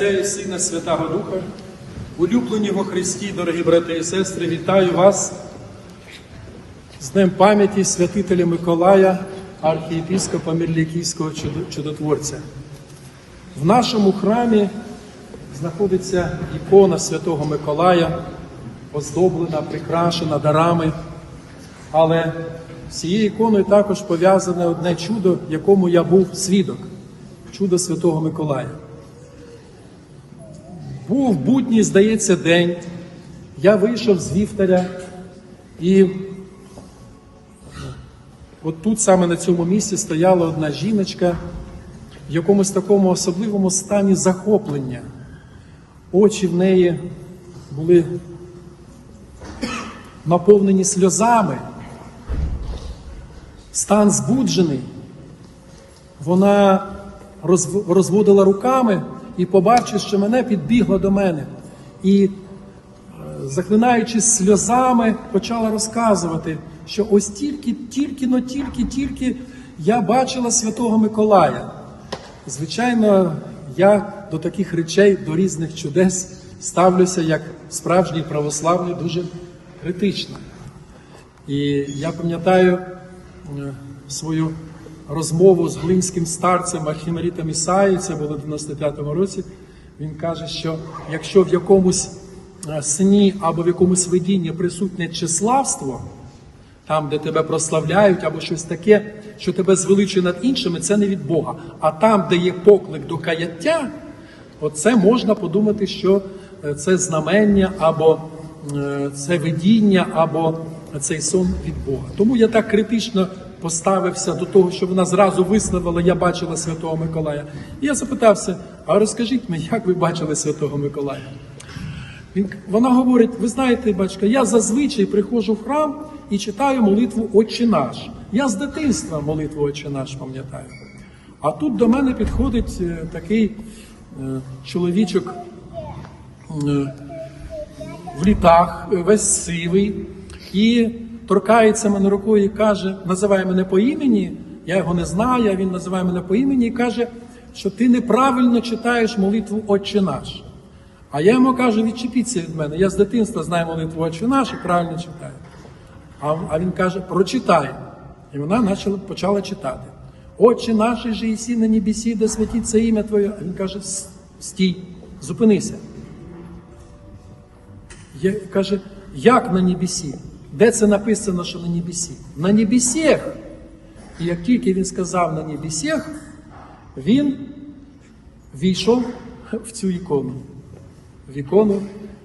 І Сина Святого Духа, улюблені во Христі, дорогі брати і сестри, вітаю вас з Днем пам'яті святителя Миколая, архієпіскопа Мірлікійського чудотворця. В нашому храмі знаходиться ікона Святого Миколая, оздоблена, прикрашена дарами. Але з цією іконою також пов'язане одне чудо, якому я був свідок чудо Святого Миколая. Був будній, здається, день. Я вийшов з вівтаря і от тут саме на цьому місці стояла одна жіночка в якомусь такому особливому стані захоплення. Очі в неї були наповнені сльозами, стан збуджений. Вона розводила руками і, побачивши мене, підбігла до мене. І, е, захлинаючись сльозами, почала розказувати, що ось тільки, тільки, но тільки, тільки я бачила Святого Миколая. Звичайно, я до таких речей, до різних чудес ставлюся як справжній православний дуже критично. І я пам'ятаю е, свою розмову з глинським старцем Архімерітом Ісаї, це було в 95-му році. Він каже, що якщо в якомусь е, сні або в якомусь видінні присутнє числавство, там, де тебе прославляють, або щось таке, що тебе звеличує над іншими, це не від Бога. А там, де є поклик до каяття, оце можна подумати, що е, це знамення, або е, це видіння, або цей сон від Бога. Тому я так критично поставився до того, що вона зразу висловила, я бачила Святого Миколая. І я запитався: а розкажіть мені, як ви бачили Святого Миколая? Він, вона говорить: ви знаєте, батька, я зазвичай приходжу в храм і читаю молитву Отче наш. Я з дитинства молитву Отче наш пам'ятаю. А тут до мене підходить е, такий е, чоловічок е, в літах, е, весь сивий, і торкається мене рукою і каже, називає мене по імені, я його не знаю, а він називає мене по імені і каже, що ти неправильно читаєш молитву Отче наш. А я йому кажу, відчепіться від мене. Я з дитинства знаю молитву Отче наш і правильно читаю. А, а він каже, прочитай. І вона почала, почала читати. Отче наш же єсі на небесі, де святиться ім'я Твоє. А він каже, стій, зупинися. Я, каже, як на небесі? Де це написано, що на небесі? На небесіх. І як тільки він сказав на небесіх, він війшов в цю ікону, в ікону,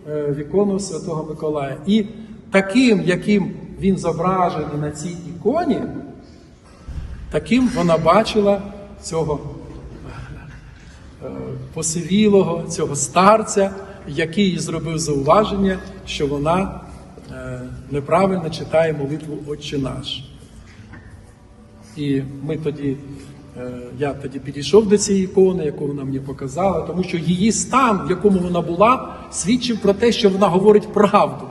е, в ікону Святого Миколая. І таким, яким він зображений на цій іконі, таким вона бачила цього е, посивілого, цього старця, який зробив зауваження, що вона неправильно читає молитву Отче наш. І ми тоді, е, я тоді підійшов до цієї ікони, яку вона мені показала, тому що її стан, в якому вона була, свідчив про те, що вона говорить правду.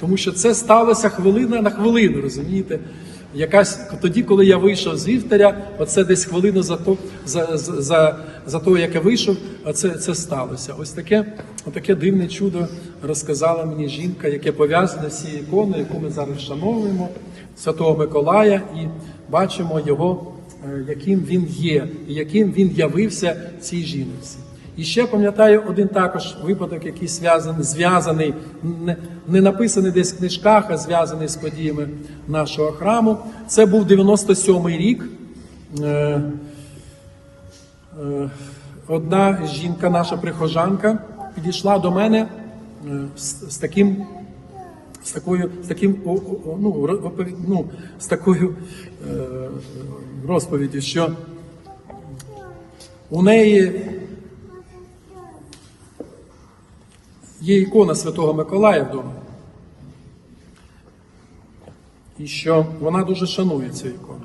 Тому що це сталося хвилина на хвилину, розумієте? Якась тоді, коли я вийшов з вівтаря, оце десь хвилину за то, за, за, за, за того, як я вийшов, оце це сталося. Ось таке, таке дивне чудо розказала мені жінка, яке пов'язане з цією іконою, яку ми зараз вшановуємо, Святого Миколая, і бачимо його, е, яким він є, і яким він явився цій жінці. І ще пам'ятаю один також випадок, який зв'язаний, зв'язаний не, написаний десь в книжках, а зв'язаний з подіями нашого храму. Це був 97-й рік. Е, е, Одна жінка, наша прихожанка, підійшла до мене е, з, таким. З такою, з таким ну, ну, з такою розповіддю, що у неї є ікона Святого Миколая вдома. І що вона дуже шанує цю ікону.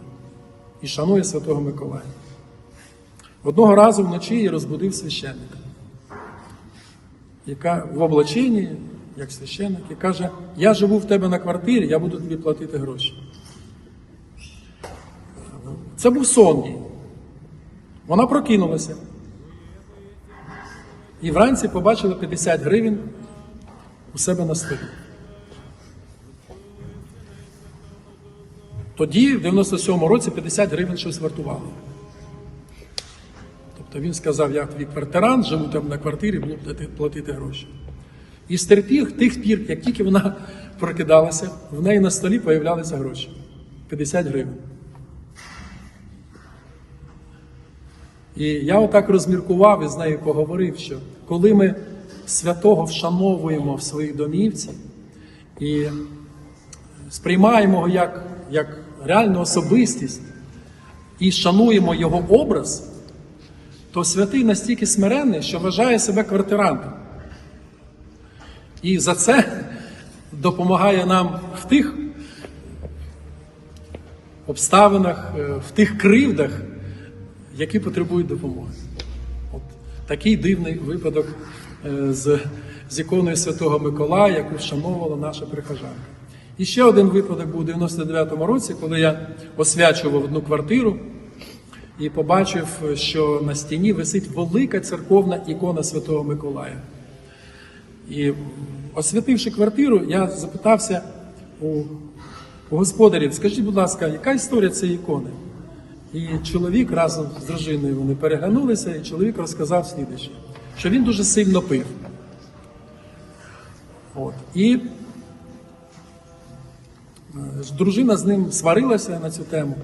І шанує Святого Миколая. Одного разу вночі її розбудив священник, яка в облаченні, як священник, і каже: Я живу в тебе на квартирі, я буду тобі платити гроші. Це був сон. Вона прокинулася. І вранці побачили 50 гривень у себе на столі. Тоді, в 97-му році, 50 гривень щось вартувало. Тобто він сказав, я твій квартирант, живу там на квартирі, буду платити, гроші. І з тих, тих пір, як тільки вона прокидалася, в неї на столі появлялися гроші. 50 гривень. І я отак розміркував і з нею поговорив, що коли ми святого вшановуємо в своїй домівці і сприймаємо його як, як реальну особистість і шануємо його образ, то святий настільки смиренний, що вважає себе квартирантом. І за це допомагає нам в тих обставинах, е, в тих кривдах, які потребують допомоги. От такий дивний випадок е, з, з іконою Святого Миколая, яку вшановувала наша прихожанка. І ще один випадок був у 99-му році, коли я освячував одну квартиру і побачив, що на стіні висить велика церковна ікона Святого Миколая. І освятивши квартиру, я запитався у, у господарів, скажіть, будь ласка, яка історія цієї ікони? І чоловік разом з дружиною вони переглянулися, і чоловік розказав слідуюче, що він дуже сильно пив. От. І е, дружина з ним сварилася на цю тему.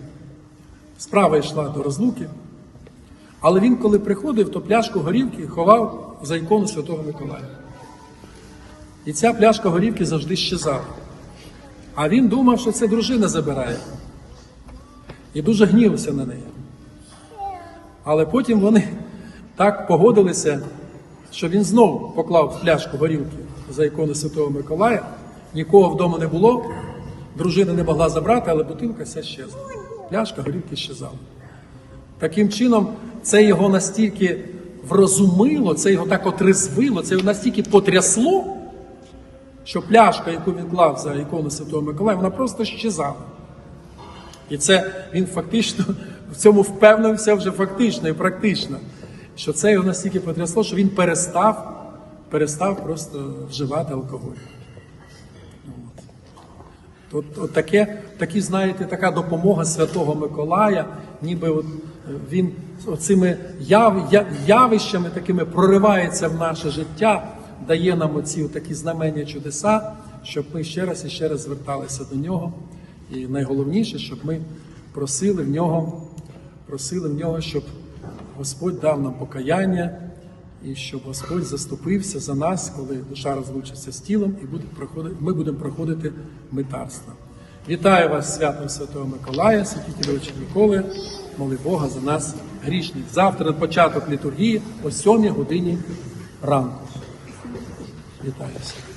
Справа йшла до розлуки. Але він, коли приходив, то пляшку горівки ховав за ікону Святого Миколая. І ця пляшка горівки завжди щезала. А він думав, що це дружина забирає. І дуже гнівався на неї. Але потім вони так погодилися, що він знову поклав пляшку горілки за ікону Святого Миколая. Нікого вдома не було, дружина не могла забрати, але бутилка вся щезла. Пляшка горілки щезала. Таким чином, це його настільки врозумило, це його так отрезвило, це його настільки потрясло, що пляшка, яку він клав за ікону Святого Миколая, вона просто щезала. І це він фактично в цьому впевнився вже фактично і практично, що це його настільки потрясло, що він перестав, перестав просто вживати алкоголь. От. От, таке, такі, знаєте, така допомога Святого Миколая, ніби от він оцими яв, я- явищами такими проривається в наше життя, дає нам оці такі знамення чудеса, щоб ми ще раз і ще раз зверталися до нього. І найголовніше, щоб ми просили в нього, просили в нього, щоб Господь дав нам покаяння і щоб Господь заступився за нас, коли душа розлучиться з тілом, і буде проходити, ми будемо проходити митарство. Вітаю вас святом Святого Миколая, святі святителя Ніколи, моли Бога за нас грішних. Завтра початок літургії о 7 годині ранку. Вітаю всіх.